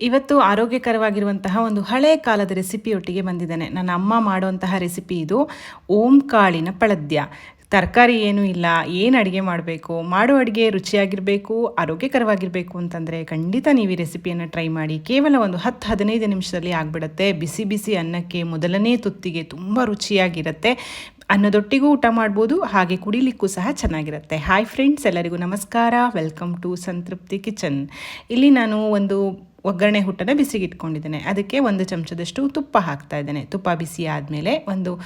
ಇವತ್ತು ಆರೋಗ್ಯಕರವಾಗಿರುವಂತಹ ಒಂದು ಹಳೆ ಕಾಲದ ರೆಸಿಪಿಯೊಟ್ಟಿಗೆ ಬಂದಿದ್ದೇನೆ. ನನ್ನ ಅಮ್ಮ ಮಾಡುವಂತಹ ರೆಸಿಪಿ ಇದು ಓಂ ಕಾಳಿನ ಪಳದ್ಯ. ತರಕಾರಿ ಏನೂ ಇಲ್ಲ, ಏನು ಅಡುಗೆ ಮಾಡಬೇಕು, ಮಾಡೋ ಅಡುಗೆ ರುಚಿಯಾಗಿರಬೇಕು, ಆರೋಗ್ಯಕರವಾಗಿರಬೇಕು ಅಂತಂದರೆ ಖಂಡಿತ ನೀವು ಈ ರೆಸಿಪಿಯನ್ನು ಟ್ರೈ ಮಾಡಿ. ಕೇವಲ ಒಂದು ಹತ್ತು, ಹದಿನೈದು ನಿಮಿಷದಲ್ಲಿ ಆಗಿಬಿಡುತ್ತೆ. ಬಿಸಿ ಬಿಸಿ ಅನ್ನಕ್ಕೆ ಮೊದಲನೇ ತುತ್ತಿಗೆ ತುಂಬ ರುಚಿಯಾಗಿರುತ್ತೆ. ಅನ್ನದೊಟ್ಟಿಗೂ ಊಟ ಮಾಡ್ಬೋದು, ಹಾಗೆ ಕುಡಿಲಿಕ್ಕೂ ಸಹ ಚೆನ್ನಾಗಿರುತ್ತೆ. ಹಾಯ್ ಫ್ರೆಂಡ್ಸ್, ಎಲ್ಲರಿಗೂ ನಮಸ್ಕಾರ. Welcome to Santrupti kitchen. ಇಲ್ಲಿ ನಾನು ಒಂದು ಒಗ್ಗರಣೆ ಹುಟ್ಟನ್ನು ಬಿಸಿಗೆ ಇಟ್ಕೊಂಡಿದ್ದೇನೆ. ಅದಕ್ಕೆ ಒಂದು ಚಮಚದಷ್ಟು ತುಪ್ಪ ಹಾಕ್ತಾ ಇದ್ದೇನೆ. ತುಪ್ಪ ಬಿಸಿ ಆದಮೇಲೆ ಒಂದು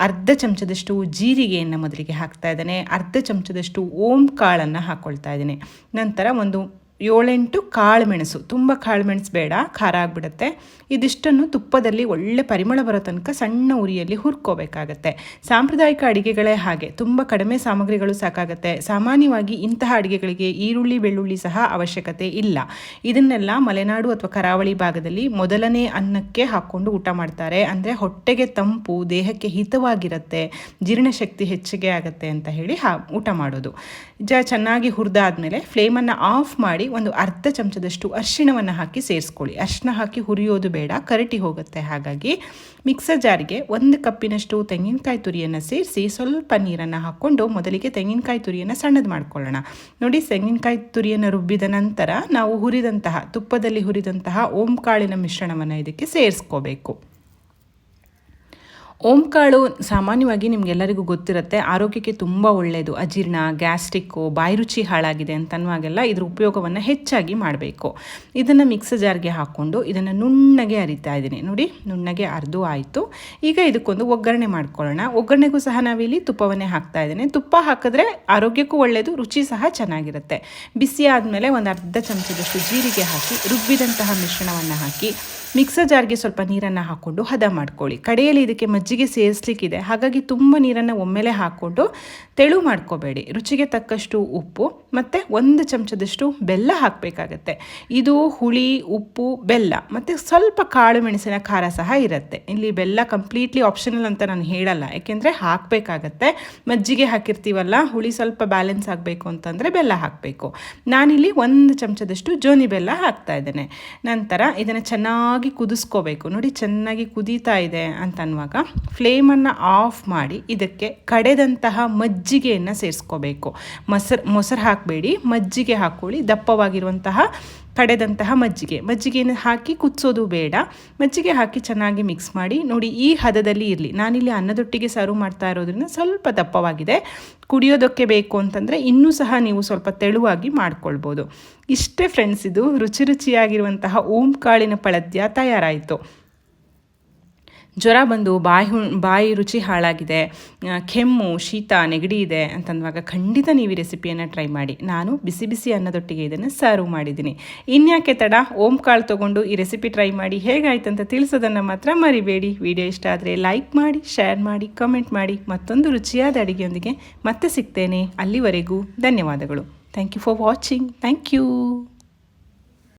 ಅರ್ಧ ಚಮಚದಷ್ಟು ಜೀರಿಗೆಯನ್ನು ಮೊದಲಿಗೆ ಹಾಕ್ತಾ ಇದ್ದೇನೆ. ಅರ್ಧ ಚಮಚದಷ್ಟು ಓಂ ಕಾಳನ್ನು ಹಾಕ್ಕೊಳ್ತಾ ಇದ್ದೇನೆ. ನಂತರ ಒಂದು ಏಳೆಂಟು ಕಾಳು ಮೆಣಸು ತುಂಬ ಕಾಳು ಮೆಣಸು ಬೇಡ, ಖಾರ ಆಗಿಬಿಡುತ್ತೆ. ಇದಿಷ್ಟನ್ನು ತುಪ್ಪದಲ್ಲಿ ಒಳ್ಳೆ ಪರಿಮಳ ಬರೋ ತನಕ ಸಣ್ಣ ಉರಿಯಲ್ಲಿ ಹುರ್ಕೋಬೇಕಾಗತ್ತೆ. ಸಾಂಪ್ರದಾಯಿಕ ಅಡುಗೆಗಳೇ ಹಾಗೆ. ತುಂಬ ಕಡಿಮೆ ಸಾಮಗ್ರಿಗಳು ಸಾಕಾಗತ್ತೆ. ಸಾಮಾನ್ಯವಾಗಿ ಇಂತಹ ಅಡುಗೆಗಳಿಗೆ ಈರುಳ್ಳಿ, ಬೆಳ್ಳುಳ್ಳಿ ಸಹ ಅವಶ್ಯಕತೆ ಇಲ್ಲ. ಇದನ್ನೆಲ್ಲ ಮಲೆನಾಡು ಅಥವಾ ಕರಾವಳಿ ಭಾಗದಲ್ಲಿ ಮೊದಲನೇ ಅನ್ನಕ್ಕೆ ಹಾಕ್ಕೊಂಡು ಊಟ ಮಾಡ್ತಾರೆ. ಅಂದರೆ ಹೊಟ್ಟೆಗೆ ತಂಪು, ದೇಹಕ್ಕೆ ಹಿತವಾಗಿರುತ್ತೆ ಜೀರ್ಣಶಕ್ತಿ ಹೆಚ್ಚಿಗೆ ಆಗುತ್ತೆ ಅಂತ ಹೇಳಿ ಹಾ, ಊಟ ಮಾಡೋದು. ಜ, ಚೆನ್ನಾಗಿ ಹುರಿದಾದ್ಮೇಲೆ ಫ್ಲೇಮನ್ನು ಆಫ್ ಮಾಡಿ ಒಂದು ಅರ್ಧ ಚಮಚದಷ್ಟು ಅರಿಶಿಣವನ್ನು ಹಾಕಿ ಸೇರಿಸ್ಕೊಳ್ಳಿ. ಅರಿಶಿಣ ಹಾಕಿ ಹುರಿಯೋದು ಬೇಡ, ಕರಟಿ ಹೋಗುತ್ತೆ. ಹಾಗಾಗಿ ಮಿಕ್ಸರ್ ಜಾರಿಗೆ ಒಂದು ಕಪ್ಪಿನಷ್ಟು ತೆಂಗಿನಕಾಯಿ ತುರಿಯನ್ನು ಸೇರಿಸಿ ಸ್ವಲ್ಪ ನೀರನ್ನು ಹಾಕ್ಕೊಂಡು ಮೊದಲಿಗೆ ತೆಂಗಿನಕಾಯಿ ತುರಿಯನ್ನು ಸಣ್ಣದು ಮಾಡ್ಕೊಳ್ಳೋಣ. ನೋಡಿ, ತೆಂಗಿನಕಾಯಿ ತುರಿಯನ್ನು ರುಬ್ಬಿದ ನಂತರ ನಾವು ಹುರಿದಂತಹ, ತುಪ್ಪದಲ್ಲಿ ಹುರಿದಂತಹ ಓಂಕಾಳಿನ ಮಿಶ್ರಣವನ್ನು ಇದಕ್ಕೆ ಸೇರಿಸ್ಕೋಬೇಕು. ಓಂಕಾಳು ಸಾಮಾನ್ಯವಾಗಿ ನಿಮಗೆಲ್ಲರಿಗೂ ಗೊತ್ತಿರುತ್ತೆ. ಆರೋಗ್ಯಕ್ಕೆ ತುಂಬ ಒಳ್ಳೆಯದು ಅಜೀರ್ಣ, ಗ್ಯಾಸ್ಟ್ರಿಕ್ಕು, ಬಾಯಿ ರುಚಿ ಹಾಳಾಗಿದೆ ಅಂತನ್ನುವಾಗೆಲ್ಲ ಇದ್ರ ಉಪಯೋಗವನ್ನು ಹೆಚ್ಚಾಗಿ ಮಾಡಬೇಕು. ಇದನ್ನು ಮಿಕ್ಸರ್ ಜಾರ್ಗೆ ಹಾಕ್ಕೊಂಡು ಇದನ್ನು ನುಣ್ಣಗೆ ಅರಿತಾ ಇದ್ದೀನಿ. ನೋಡಿ, ನುಣ್ಣಗೆ ಅರ್ದು ಆಯಿತು. ಈಗ ಇದಕ್ಕೊಂದು ಒಗ್ಗರಣೆ ಮಾಡ್ಕೊಳ್ಳೋಣ. ಒಗ್ಗರಣೆಗೂ ಸಹ ನಾವಿಲ್ಲಿ ತುಪ್ಪವನ್ನೇ ಹಾಕ್ತಾ ಇದ್ದೀನಿ. ತುಪ್ಪ ಹಾಕಿದ್ರೆ ಆರೋಗ್ಯಕ್ಕೂ ಒಳ್ಳೆಯದು ರುಚಿ ಸಹ ಚೆನ್ನಾಗಿರುತ್ತೆ. ಬಿಸಿ ಆದಮೇಲೆ ಒಂದು ಅರ್ಧ ಚಮಚದಷ್ಟು ಜೀರಿಗೆ ಹಾಕಿ, ರುಬ್ಬಿದಂತಹ ಮಿಶ್ರಣವನ್ನು ಹಾಕಿ ಮಿಕ್ಸರ್ ಜಾರ್ಗೆ ಸ್ವಲ್ಪ ನೀರನ್ನು ಹಾಕ್ಕೊಂಡು ಹದ ಮಾಡ್ಕೊಳ್ಳಿ. ಕಡೆಯಲ್ಲಿ ಇದಕ್ಕೆ ಮಜ್ಜಿಗೆ ಸೇರಿಸ್ಲಿಕ್ಕಿದೆ. ಹಾಗಾಗಿ ತುಂಬ ನೀರನ್ನು ಒಮ್ಮೆಲೆ ಹಾಕ್ಕೊಂಡು ತೆಳು ಮಾಡ್ಕೋಬೇಡಿ. ರುಚಿಗೆ ತಕ್ಕಷ್ಟು ಉಪ್ಪು ಮತ್ತು ಒಂದು ಚಮಚದಷ್ಟು ಬೆಲ್ಲ ಹಾಕಬೇಕಾಗತ್ತೆ. ಇದು ಹುಳಿ, ಉಪ್ಪು, ಬೆಲ್ಲ ಮತ್ತು ಸ್ವಲ್ಪ ಕಾಳು ಮೆಣಸಿನ ಖಾರ ಸಹ ಇರುತ್ತೆ. ಇಲ್ಲಿ ಬೆಲ್ಲ ಕಂಪ್ಲೀಟ್ಲಿ ಆಪ್ಷನಲ್ ಅಂತ ನಾನು ಹೇಳಲ್ಲ. ಯಾಕೆಂದರೆ ಹಾಕಬೇಕಾಗತ್ತೆ. ಮಜ್ಜಿಗೆ ಹಾಕಿರ್ತೀವಲ್ಲ, ಹುಳಿ ಸ್ವಲ್ಪ ಬ್ಯಾಲೆನ್ಸ್ ಆಗಬೇಕು ಅಂತಂದರೆ ಬೆಲ್ಲ ಹಾಕಬೇಕು. ನಾನಿಲ್ಲಿ ಒಂದು ಚಮಚದಷ್ಟು ಜೋನಿ ಬೆಲ್ಲ ಹಾಕ್ತಾ ಇದ್ದೇನೆ. ನಂತರ ಇದನ್ನು ಚೆನ್ನಾಗಿ ಕುದಿಸ್ಕೋಬೇಕು. ನೋಡಿ ಚೆನ್ನಾಗಿ ಕುದೀತಾ ಇದೆ ಅಂತ ಅನ್ನುವಾಗ ಫ್ಲೇಮನ್ನು ಆಫ್ ಮಾಡಿ ಇದಕ್ಕೆ ಕಡೆದಂತಹ ಮಜ್ಜಿಗೆಯನ್ನು ಸೇರಿಸ್ಕೋಬೇಕು. ಮೊಸರು ಮೊಸರು ಹಾಕಬೇಡಿ. ಮಜ್ಜಿಗೆ ಹಾಕ್ಕೊಳ್ಳಿ. ದಪ್ಪವಾಗಿರುವಂತಹ ಕಡೆದಂತಹ ಮಜ್ಜಿಗೆ. ಮಜ್ಜಿಗೆಯನ್ನು ಹಾಕಿ ಕುದಿಸೋದು ಬೇಡ. ಮಜ್ಜಿಗೆ ಹಾಕಿ ಚೆನ್ನಾಗಿ ಮಿಕ್ಸ್ ಮಾಡಿ. ನೋಡಿ, ಈ ಹದದಲ್ಲಿ ಇರಲಿ. ನಾನಿಲ್ಲಿ ಅನ್ನದೊಟ್ಟಿಗೆ ಸರ್ವ್ ಮಾಡ್ತಾ ಇರೋದ್ರಿಂದ ಸ್ವಲ್ಪ ದಪ್ಪವಾಗಿದೆ. ಕುಡಿಯೋದಕ್ಕೆ ಬೇಕು ಅಂತಂದರೆ ಇನ್ನೂ ಸಹ ನೀವು ಸ್ವಲ್ಪ ತೆಳುವಾಗಿ ಮಾಡ್ಕೊಳ್ಬೋದು. ಇಷ್ಟೇ ಫ್ರೆಂಡ್ಸ್ ಇದು ರುಚಿ ರುಚಿಯಾಗಿರುವಂತಹ ಓಂ ಕಾಳಿನ ಪಳದ್ಯ ತಯಾರಾಯಿತು. ಜ್ವರ ಬಂದು ಬಾಯಿ ಬಾಯಿ ರುಚಿ ಹಾಳಾಗಿದೆ. ಕೆಮ್ಮು, ಶೀತ, ನೆಗಡಿ ಇದೆ ಅಂತಂದಾಗ ಖಂಡಿತ ನೀವು ಈ ರೆಸಿಪಿಯನ್ನು ಟ್ರೈ ಮಾಡಿ. ನಾನು ಬಿಸಿ ಬಿಸಿ ಅನ್ನದೊಟ್ಟಿಗೆ ಇದನ್ನು ಸರ್ವ್ ಮಾಡಿದ್ದೀನಿ. ಇನ್ಯಾಕೆ ತಡ? ಓಂ ಕಾಳು ತೊಗೊಂಡು ಈ ರೆಸಿಪಿ ಟ್ರೈ ಮಾಡಿ. ಹೇಗಾಯ್ತು ಅಂತ ತಿಳಿಸೋದನ್ನು ಮಾತ್ರ ಮರಿಬೇಡಿ. ವಿಡಿಯೋ ಇಷ್ಟ ಆದರೆ ಲೈಕ್ ಮಾಡಿ, ಶೇರ್ ಮಾಡಿ, ಕಮೆಂಟ್ ಮಾಡಿ. ಮತ್ತೊಂದು ರುಚಿಯಾದ ಅಡುಗೆಯೊಂದಿಗೆ ಮತ್ತೆ ಸಿಗ್ತೇನೆ. ಅಲ್ಲಿವರೆಗೂ ಧನ್ಯವಾದಗಳು. Thank you for watching. Thank you.